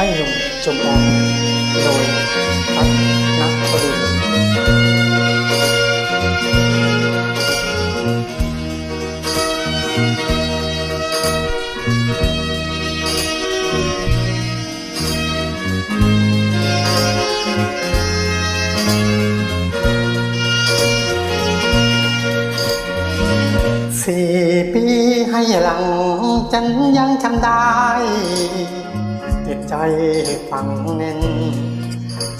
ให้หนุ่มชมออนโดยทัศนักบดินทร์สี่ปีให้หลัง ฉันยังจำได้ ใจฟังเน้น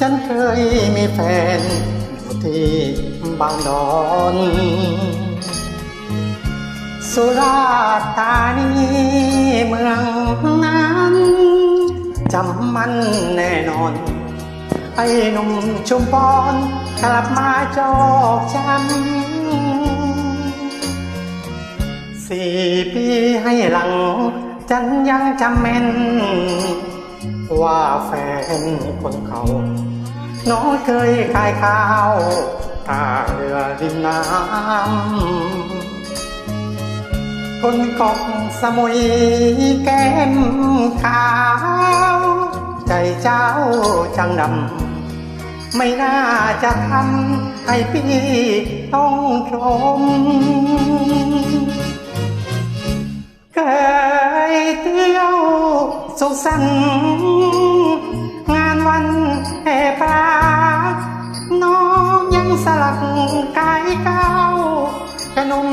ฉันเคยมีแฟนอยู่ที่บางดอน สุราษฎร์ธานีเมืองนั้นจำมันแน่นอน ไอ้หนุ่มชุมพรกลับมาจอกช้ำสี่ปีให้หลัง ฉันยังจำแม่น ว่าแฟนคนเขาน้องเคยขายข้าวท่าเรือริมน้ำคนกอกสมุยแก้มขาว ใจเจ้าจังดำไม่น่าจะทำให้พี่ต้องชม สุขสันต์งานวันแห่ปลาน้องยังสลักกายก้าวกระนุ่ม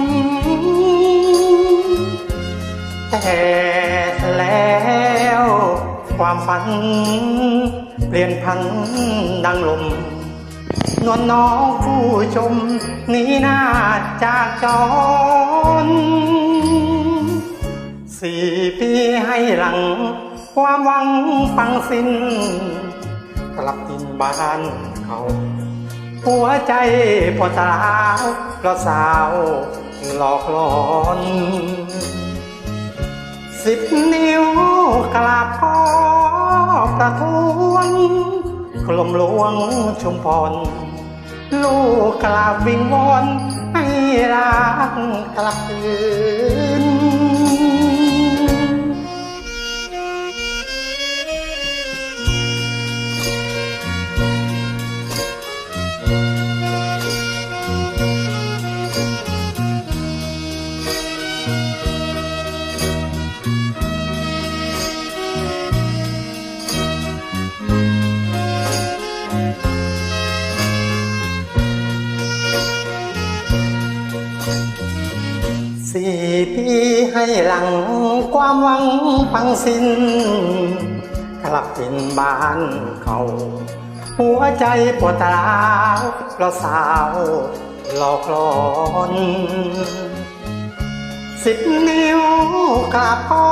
แต่แล้วความฝัน เปลี่ยนพันดังลมนวลน้องผู้ชมนีหน้าจากจรสี่ปีให้หลัง ความหวังฟังสิ้นกลับดินบ้านเขาหัวใจพอตาวเพระสาวหลอกหลอนสิบนิ้วกราบขอประท้วงกลมหลวงชุมพร ลูกกราบวิงวอนให้รักกลับคืน สี่ให้หลังความหวังฟังสิ้น กลับถิ่นบ้านเขาหัวใจปวดร้าวเพราะสาวหลอกหลอนสิบนิ้วกราบขอ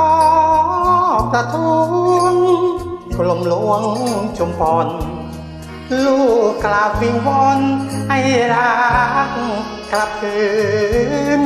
ประท้วงกลมหลวงชุมพรลูกกราบวิงวอนให้รักกลับคืน